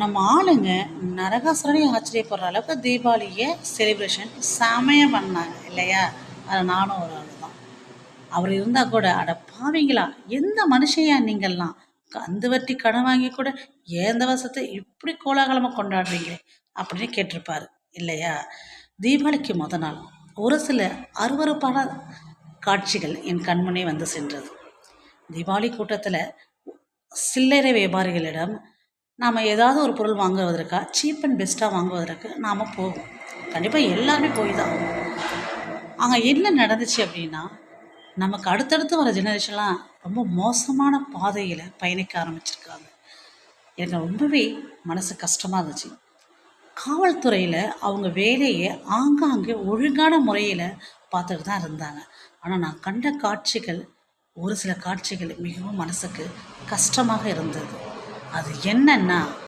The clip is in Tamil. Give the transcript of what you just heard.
நம்ம ஆளுங்க நரகாசுரனே ஆச்சரியப்படுற அளவுக்கு தீபாவளியை செலிப்ரேஷன் செமையாக பண்ணாங்க இல்லையா? அது நானும் ஒரு ஆள் தான். அவர் இருந்தால் கூட அட பாவிங்களா எந்த மனுஷையா நீங்கள்லாம்? கந்து வட்டி கடன் வாங்கி கூட ஏந்த வருஷத்தை இப்படி கோலாகலமாக கொண்டாடுறீங்களே அப்படின்னு கேட்டிருப்பாரு இல்லையா? தீபாவளிக்கு முத நாள் ஒரு சில அருவருப்பான காட்சிகள் என் கண்முன்னே வந்து சென்றது. தீபாவளி கூட்டத்தில் சில்லறை வியாபாரிகளிடம் நாம் ஏதாவது ஒரு பொருள் வாங்குவதற்காக சீப் அண்ட் பெஸ்ட்டாக வாங்குவதற்கு நாம் போவோம். கண்டிப்பாக எல்லாருமே போய் தான். அங்கே என்ன நடந்துச்சு அப்படின்னா நமக்கு அடுத்தடுத்து வர ஜெனரேஷன்லாம் ரொம்ப மோசமான பாதையில் பயணிக்க ஆரம்பிச்சிருக்காங்க. எனக்கு ரொம்பவே மனசு கஷ்டமாக இருந்துச்சு. காவல்துறையில் அவங்க வேலையை ஆங்காங்கே ஒழுங்கான முறையில் பார்த்துட்டு தான் இருந்தாங்க. ஆனால் நான் கண்ட காட்சிகள் ஒரு சில காட்சிகள் மிகவும் மனசுக்கு கஷ்டமாக இருந்தது. அது என்னன்னா